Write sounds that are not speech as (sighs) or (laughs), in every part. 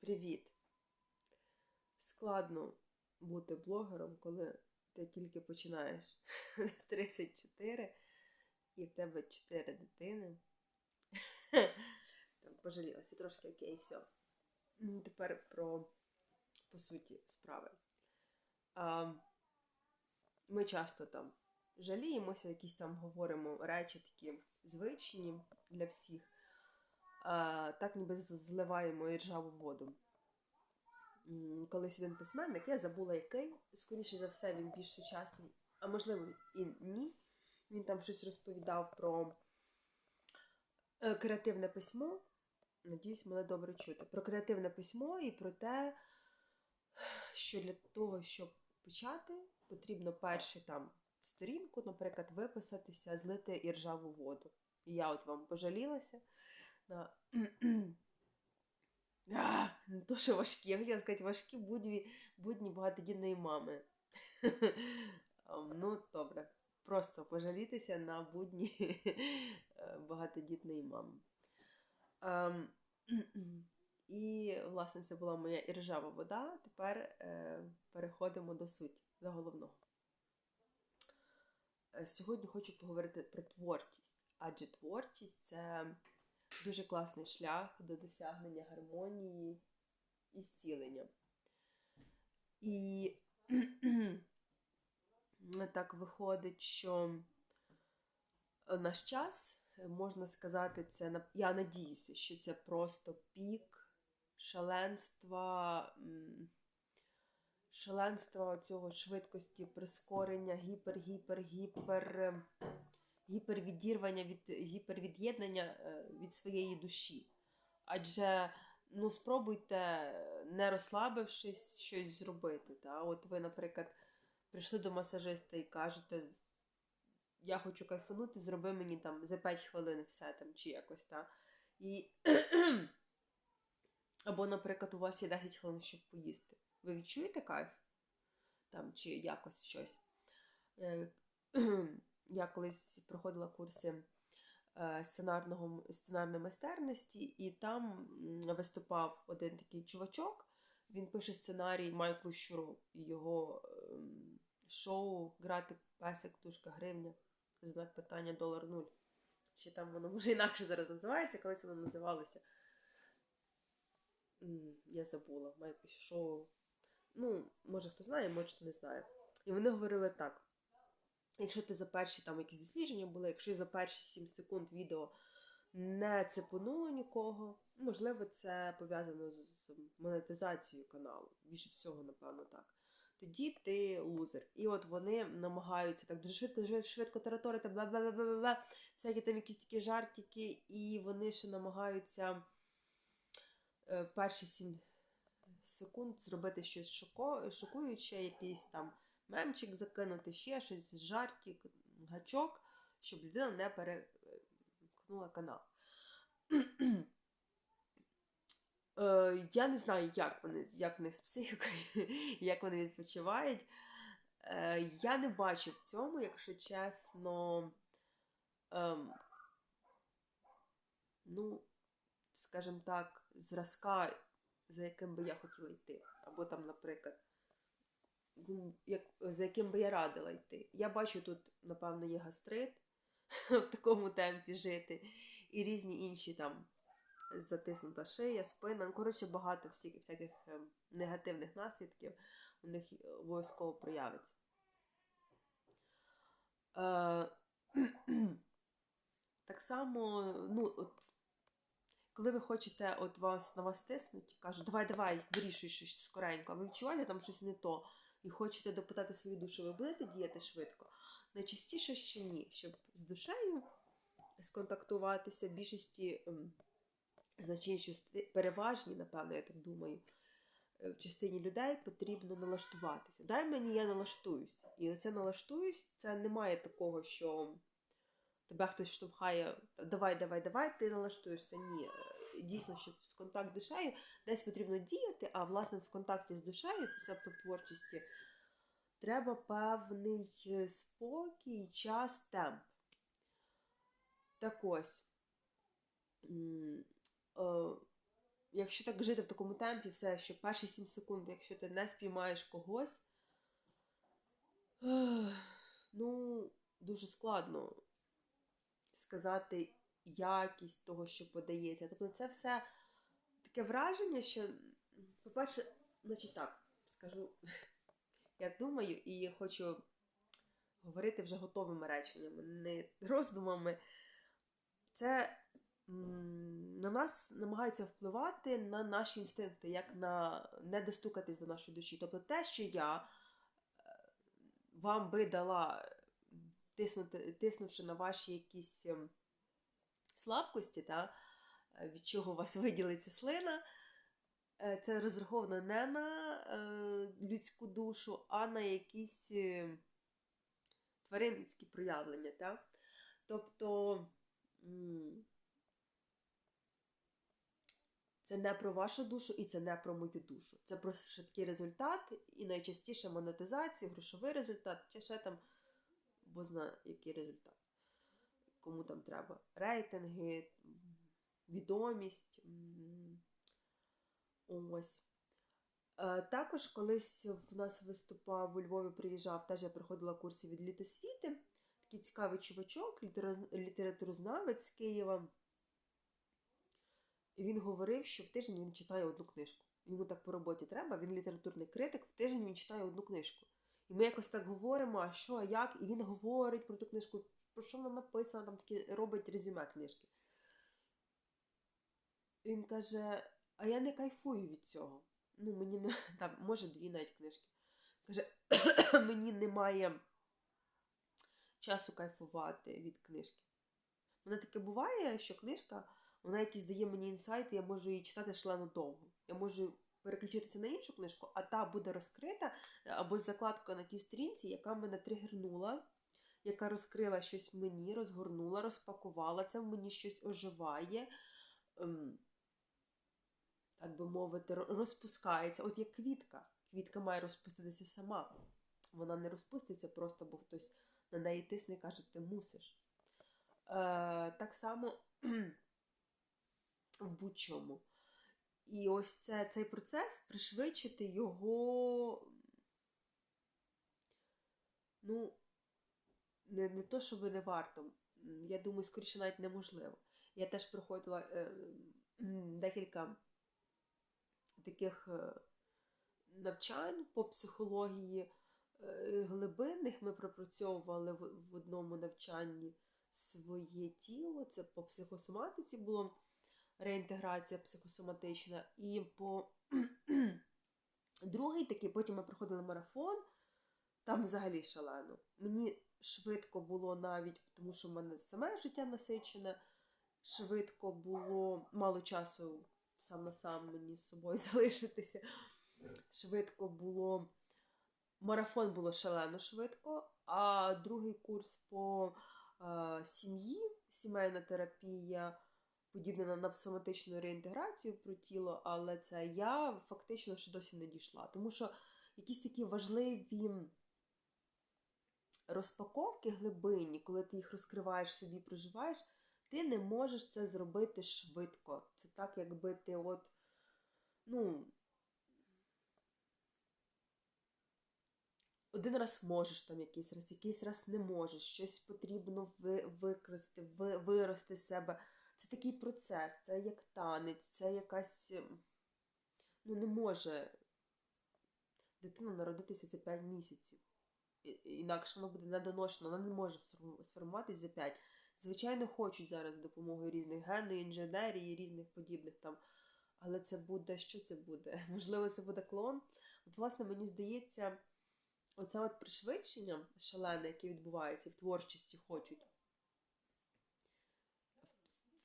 Привіт! Складно бути блогером, коли ти тільки починаєш (laughs) 34 і в тебе 4 дитини. (laughs) Там пожалілася трошки окей, все. Тепер про по суті справи. А, ми часто там жаліємося, якісь там говоримо речі такі звичні для всіх. Так ніби зливаємо і ржаву воду. Колись один письменник, я забула який, скоріше за все, він більш сучасний, а можливо і ні. Він там щось розповідав про е, креативне письмо. Надіюсь, мене добре чути. Про креативне письмо і про те, що для того, щоб почати, потрібно перше там сторінку, наприклад, виписатися, злити іржаву воду. І я от вам пожалілася на (clears throat) не то, що важкі, я хотіла сказати, важкі будні, будні багатодітної мами. (laughs) Ну, добре. Просто пожалітися на будні (laughs) багатодітної мами. (clears throat) І, власне, це була моя іржава вода. Тепер е, переходимо до суті, до головного. Е, Сьогодні хочу поговорити про творчість, адже творчість це дуже класний шлях до досягнення гармонії і зцілення. І (clears throat) так виходить, що наш час, можна сказати, це я надіюся, що це просто пік шаленства, шаленства цього швидкості прискорення, гіпер, гіпер, гіпер, е, гіпервідірвання від гіпервід'єднання е, від своєї душі. Адже ну, спробуйте, е, не розслабившись, щось зробити. Та? От ви, наприклад, прийшли до масажиста і кажете, я хочу кайфанути, зроби мені там за 5 хвилин все там чи якось. Та? І... (clears throat) Або, наприклад, у вас є 10 хвилин, щоб поїсти. Ви відчуєте кайф? Там, чи якось щось. (clears throat) Я колись проходила курси е, сценарного, сценарної майстерності, і там виступав один такий чувачок. Він пише сценарій Майклу Щуру і його ем, шоу Грати песик, тушка гривня. Знак питання долар нуль. Чи там воно може інакше зараз називається, колись воно називалося. Я забула, якесь шоу. Ну, може хто знає, може хто не знає. І вони говорили так. Якщо ти за перші там якісь дослідження були, якщо за перші 7 секунд відео не цепонуло нікого, можливо, це пов'язано з монетизацією каналу. Більше всього, напевно, так. Тоді ти лузер. І от вони намагаються так дуже швидко, швидко, тараторити, бла бла бла бла бла всякі там якісь такі жартики, і вони ще намагаються е, перші 7 секунд зробити щось шоко, шокуюче, якийсь там мемчик закинути, ще щось, жартик, гачок, щоб людина не перемкнула канал. (clears throat) Е, Я не знаю, як вони, як в них з психікою, (laughs) як вони відпочивають. Е, Я не бачу в цьому, якщо чесно, ем, ну, скажімо так, зразка, за яким би я хотіла йти. Або там, наприклад, як, за яким би я радила йти. Я бачу, тут, напевно, є гастрит (laughs) в такому темпі жити, і різні інші там затиснута шия, спина. Ну, Коротше, багато всіх, всяких ем, негативних наслідків у них обов'язково проявиться. Е, (clears throat) так само, ну, от, коли ви хочете, от вас на вас тиснуть, кажуть, давай, давай, вирішуй щось скоренько, а ви відчуваєте там щось не то, і хочете допитати свою душу, ви будете діяти швидко. Найчастіше, що ні, щоб з душею сконтактуватися, більшості ем, значній переважній, напевно, я так думаю, е, в частині людей потрібно налаштуватися. Дай мені, я налаштуюсь. І оце налаштуюсь, це немає такого, що тебе хтось штовхає, давай, давай, давай, ти налаштуєшся. Ні. Дійсно, щоб з контакт душею десь потрібно діяти, а власне в контакті з душею, тобто в творчості, треба певний е, спокій, час, темп. Так ось. е, якщо так жити в такому темпі, все, що перші 7 секунд, якщо ти не спіймаєш когось, ну, дуже складно сказати якість того, що подається. Тобто це все таке враження, що, по-перше, значить так, скажу, (laughs) я думаю і хочу говорити вже готовими реченнями, не роздумами. Це на нас намагаються впливати на наші інстинкти, як на не достукатись до нашої душі. Тобто те, що я е, вам би дала, тиснути, тиснувши на ваші якісь ем, слабкості, та, е, від чого у вас (laughs) виділиться слина, е, це розраховано не на е, людську душу, а на якісь тваринницькі проявлення. Та? Тобто це не про вашу душу і це не про мою душу. Це просто швидкий результат, і найчастіше монетизацію, грошовий результат, чи ще там, бо зна який результат. Кому там треба рейтинги, відомість. Ось. Е, Також колись в нас виступав у Львові, приїжджав, теж я проходила курси від літосвіти. Такий цікавий чувачок, літературознавець з Києва. І він говорив, що в тиждень він читає одну книжку. Йому так по роботі треба, він літературний критик, в тиждень він читає одну книжку. І ми якось так говоримо, а що, а як? І він говорить про ту книжку, про що вона написана, там такі робить резюме книжки. Він каже: а я не кайфую від цього. Ну, мені не (laughs) там, може, дві навіть книжки. Каже, (coughs) мені немає часу кайфувати від книжки. Мене таке буває, що книжка, вона якісь дає мені інсайт, я можу її читати шлено довго. Я можу переключитися на іншу книжку, а та буде розкрита або з закладкою на тій сторінці, яка мене тригернула, яка розкрила щось мені, розгорнула, розпакувала, це в мені щось оживає. ем, так би мовити, розпускається. От як квітка. Квітка має розпуститися сама. Вона не розпуститься просто, бо хтось на неї тисне і каже, ти мусиш. Е, так само (clears throat) в будь-чому. І ось це, цей процес пришвидшити його. Ну, не, не то, щоб не варто. Я думаю, скоріше навіть неможливо. Я теж проходила е, декілька таких е, навчань по психології е, глибинних. Ми пропрацьовували в, в одному навчанні своє тіло. Це по психосоматиці було реінтеграція психосоматична. І по (clears throat) другий такий, потім ми проходили марафон. Там взагалі шалено. Мені швидко було навіть, тому що в мене саме життя насичене. Швидко було мало часу сам на сам мені з собою (laughs) залишитися. Швидко було. Марафон було шалено швидко, а другий курс по е, сім'ї, сімейна терапія, подібна на, на соматичну реінтеграцію про тіло, але це я фактично ще досі не дійшла. Тому що якісь такі важливі розпаковки глибинні, коли ти їх розкриваєш собі, проживаєш, ти не можеш це зробити швидко. Це так, якби ти от, ну. Один раз можеш там якийсь раз, якийсь раз не можеш, щось потрібно ви, викрасти, ви, вирости з себе. Це такий процес, це як танець, це якась. ем, Ну, не може дитина народитися за 5 місяців. Інакше вона буде недоношена, вона не може сформу- сформуватись за 5. Звичайно, хочуть зараз допомогою різних генної інженерії, різних подібних там. Але це буде, що це буде? (laughs) Можливо, це буде клон. От, власне, мені здається, оце от пришвидшення шалене, яке відбувається, в творчості хочуть.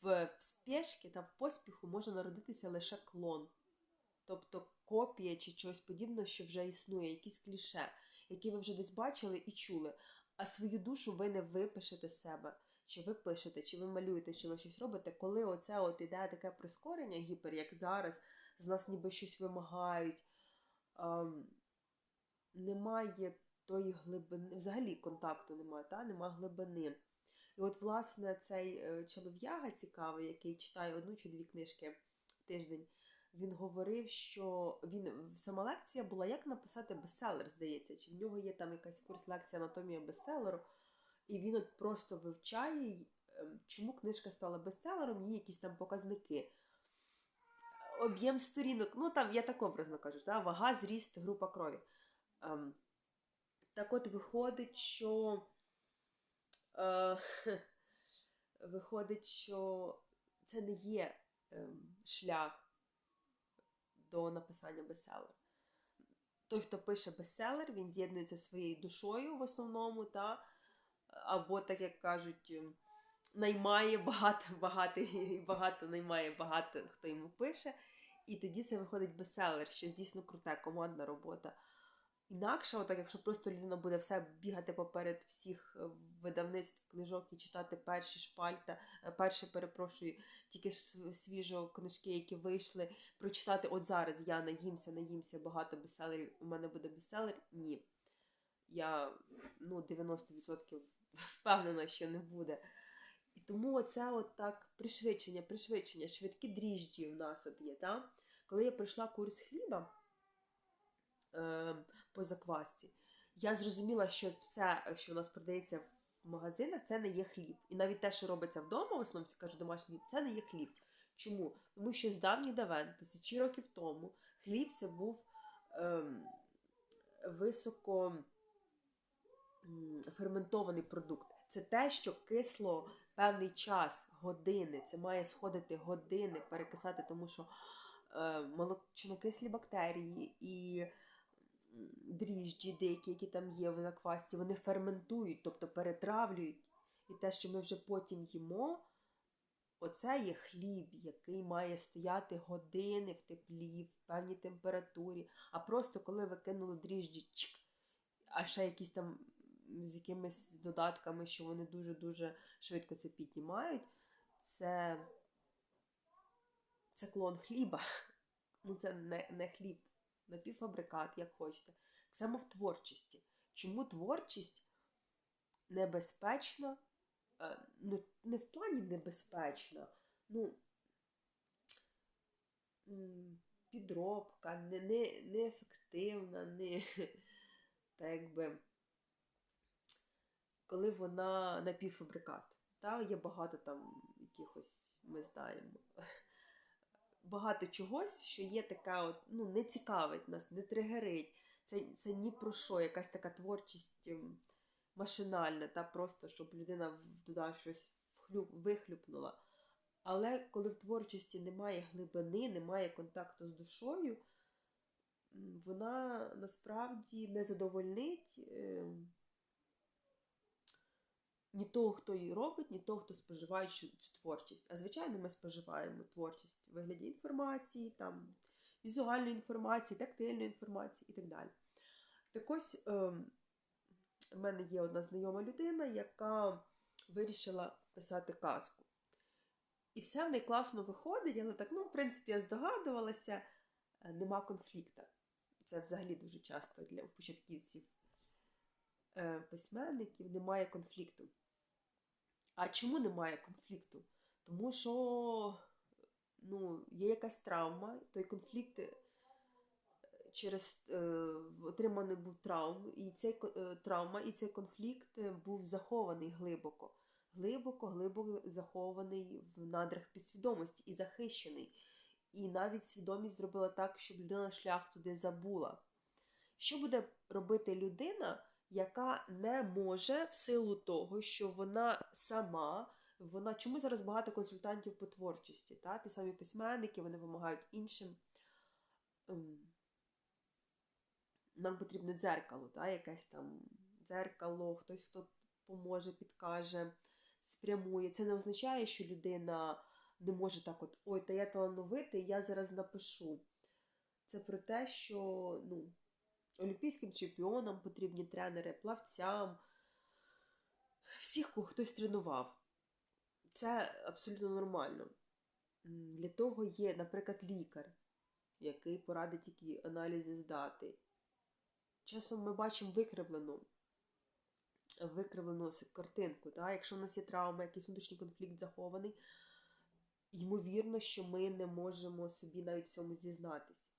В, спешці та в поспіху може народитися лише клон. Тобто копія чи чогось подібного, що вже існує, якісь кліше, які ви вже десь бачили і чули. А свою душу ви не випишете себе. Чи ви пишете, чи ви малюєте, чи ви щось робите, коли оце от іде таке прискорення гіпер, як зараз, з нас ніби щось вимагають. Ем, немає тої глибини, взагалі контакту немає, та? немає глибини. І от, власне, цей е, чолов'яга цікавий, який читає одну чи дві книжки в тиждень, він говорив, що він сама лекція була як написати бестселер, здається, чи в нього є там якась курс лекція анатомія бестселеру, і він от просто вивчає, ем, чому книжка стала бестселером, є якісь там показники. Об'єм сторінок, ну там я так образно кажу, да? вага, зріст, група крові. Ем, так от виходить, що е, (laughs) виходить, що це не є ем, шлях до написання бестселера. Той, хто пише бестселер, він з'єднується своєю душою в основному, та, або, так як кажуть, ем, наймає багато, (laughs) багато, багато наймає багато, хто йому пише. І тоді це виходить бестселер, що дійсно крута командна робота. Інакше, отак, якщо просто людина буде все бігати поперед всіх е, видавництв книжок і читати перші шпальта, е, перші, перепрошую, тільки свіжо книжки, які вийшли, прочитати от зараз я наїмся, наїмся багато бестселерів, у мене буде бестселер. Ні. Я ну, 90% (laughs) впевнена, що не буде. І тому оце от так пришвидшення, пришвидшення, швидкі дріжджі в нас от є. Та? Коли я пройшла курс хліба е, по заквасці, я зрозуміла, що все, що у нас продається в магазинах, це не є хліб. І навіть те, що робиться вдома, в основному всі домашній хліб, це не є хліб. Чому? Тому що з давніх давен, тисячі років тому, хліб це був е, високо ферментований продукт. Це те, що кисло певний час, години. Це має сходити години, перекисати, тому що е, молочнокислі бактерії і дріжджі, деякі, які там є в заквасці, вони ферментують, тобто перетравлюють. І те, що ми вже потім їмо, оце є хліб, який має стояти години в теплі, в певній температурі. А просто коли ви кинули дріжджі, чик, а ще якісь там з якимись додатками, що вони дуже-дуже швидко це піднімають, це це клон хліба. (laughs) Ну, це не, не хліб, напівфабрикат, як хочете. Саме в творчості. Чому творчість небезпечна? Ну, не в плані небезпечна, ну, підробка, не, не, неефективна, не (laughs) так якби коли вона напівфабрикат. Та Є багато там якихось, ми знаємо, (laughs) багато чогось, що є така, от, ну, не цікавить нас, не тригерить. Це це ні про що, якась така творчість ем, машинальна, та просто щоб людина туди щось вихлюпнула. Але коли в творчості немає глибини, немає контакту з душою, вона насправді не задовольнить. Ні того, хто її робить, ні того, хто споживає цю творчість. А звичайно, ми споживаємо творчість в вигляді інформації, там, візуальної інформації, тактильної інформації і так далі. Так ось е, в мене є одна знайома людина, яка вирішила писати казку. І все в неї класно виходить, але так, ну, в принципі, я здогадувалася, е, нема конфлікту. Це взагалі дуже часто для початківців е, письменників немає конфлікту. А чому немає конфлікту? Тому що ну, є якась травма, той конфлікт е, через е, отриманий був травм, і цей е, травма і цей конфлікт був захований глибоко. Глибоко, глибоко захований в надрах підсвідомості і захищений. І навіть свідомість зробила так, щоб людина шлях туди забула. Що буде робити людина? Яка не може в силу того, що вона сама, вона чому зараз багато консультантів по творчості, та? ті самі письменники, вони допомагають іншим. Ем, нам потрібне дзеркало, та? якесь там дзеркало, хтось хто поможе, підкаже, спрямує. Це не означає, що людина не може так от, ой, та я талановитий, я зараз напишу. Це про те, що ну, олімпійським чемпіонам потрібні тренери, плавцям, всіх, кого хтось тренував. Це абсолютно нормально. Для того є, наприклад, лікар, який порадить які аналізи здати. Часом ми бачимо викривлену викривлену картинку. Так? Якщо в нас є травма, якийсь внутрішній конфлікт захований, ймовірно, що ми не можемо собі навіть в цьому зізнатися.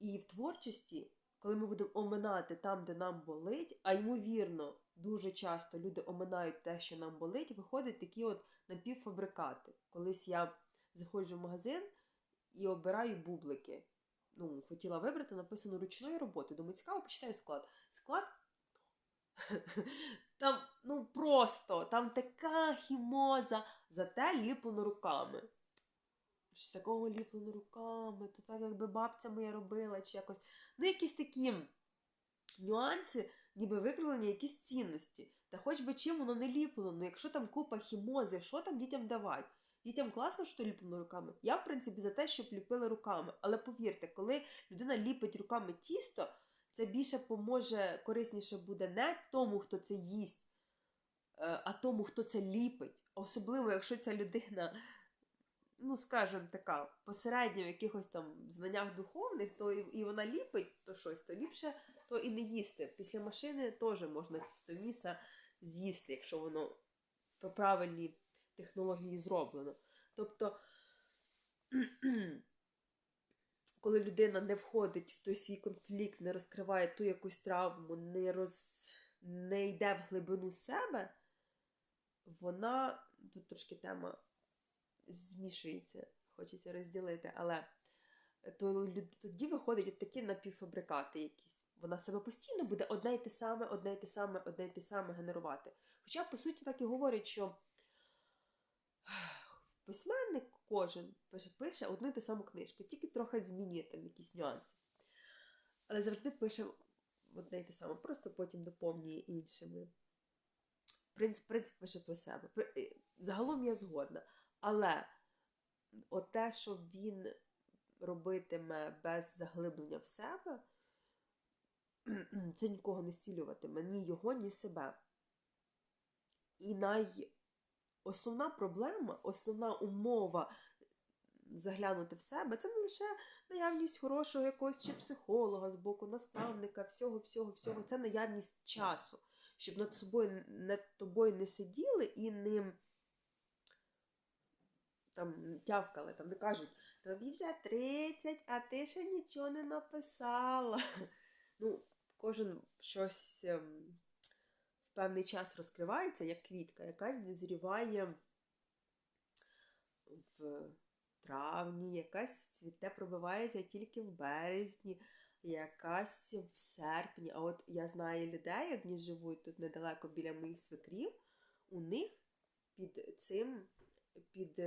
І в творчості, коли ми будемо оминати там, де нам болить, а ймовірно, дуже часто люди оминають те, що нам болить, виходять такі от напівфабрикати. Колись я заходжу в магазин і обираю бублики. Ну, хотіла вибрати, написано ручної роботи. Думаю, цікаво, почитаю склад. Склад. (laughs) Там, ну просто, там така хімоза, зате ліплено руками. Щось такого ліплено руками, то так, якби бабця моя робила, чи якось. Ну, якісь такі нюанси, ніби викривлені якісь цінності. Та хоч би чим воно не ліплено, ну якщо там купа хімози, що там дітям давати? Дітям класно, що ліплено руками. Я, в принципі, за те, щоб ліпили руками. Але повірте, коли людина ліпить руками тісто, це більше поможе, корисніше буде не тому, хто це їсть, е, а тому, хто це ліпить. Особливо, якщо ця людина, ну, скажімо, така, посередня в якихось там знаннях духовних, то і, і вона ліпить то щось, то ліпше то і не їсти. Після машини теж можна тістоміса з'їсти, якщо воно по правильній технології зроблено. Тобто, (clears throat) коли людина не входить в той свій конфлікт, не розкриває ту якусь травму, не, роз... не йде в глибину себе, вона тут трошки тема змішується, хочеться розділити, але то тоді виходять от такі напівфабрикати якісь. Вона себе постійно буде одне й те саме, одне й те саме, одне й те саме генерувати. Хоча, по суті, так і говорять, що (sighs) письменник кожен пише, пише одну й ту саму книжку, тільки трохи змінює там якісь нюанси. Але завжди пише одне й те саме, просто потім доповнює іншими. Принц, принц пише про себе. Загалом я згодна. Але от те, що він робитиме без заглиблення в себе, (clears throat) це нікого не зцілюватиме, ні його, ні себе. І най... основна проблема, основна умова заглянути в себе, це не лише наявність хорошого якогось чи психолога з боку, наставника, всього, всього, всього. Це наявність часу, щоб над собою над тобою не сиділи і не там тявкали, там не кажуть, тобі вже 30, а ти ще нічого не написала. (laughs) Ну, кожен щось ем, в певний час розкривається, як квітка, якась дозріває в травні, якась цвіте пробивається тільки в березні, якась в серпні. А от я знаю людей, одні живуть тут недалеко біля моїх свекрів, у них під цим, під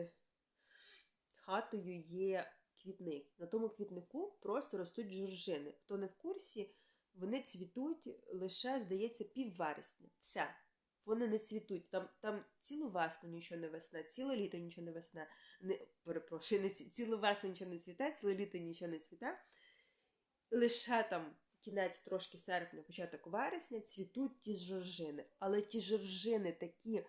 хатою є квітник. На тому квітнику просто ростуть жоржини. Хто не в курсі, вони цвітуть лише, здається, пів вересня. Все. Вони не цвітуть. Там, там цілу весну нічого не весне, ціле літо нічого не весне. Не, перепрошую, не цілу весну нічого не цвіте, ціле літо нічого не цвіте. Лише там кінець трошки серпня, початок вересня цвітуть ті жоржини. Але ті жоржини такі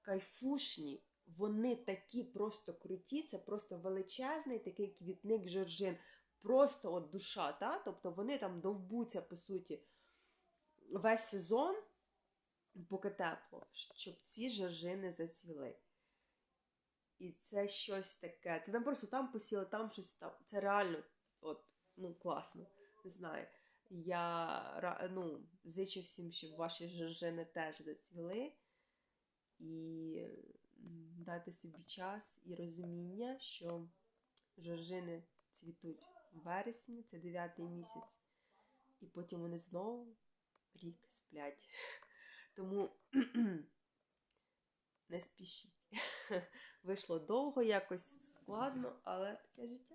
кайфушні, вони такі просто круті, це просто величезний такий квітник жоржин. Просто от душа, та? тобто вони там довбуться, по суті, весь сезон, поки тепло, щоб ці жоржини зацвіли. І це щось таке. Ти там просто там посіла, там щось там. Це реально от, ну, класно. Не знаю. Я ну, зичу всім, щоб ваші жоржини теж зацвіли. І дати собі час і розуміння, що жоржини цвітуть в вересні, це дев'ятий місяць, і потім вони знову рік сплять. (laughs) Тому (clears throat) не спішіть. (laughs) Вийшло довго, якось складно, але таке життя.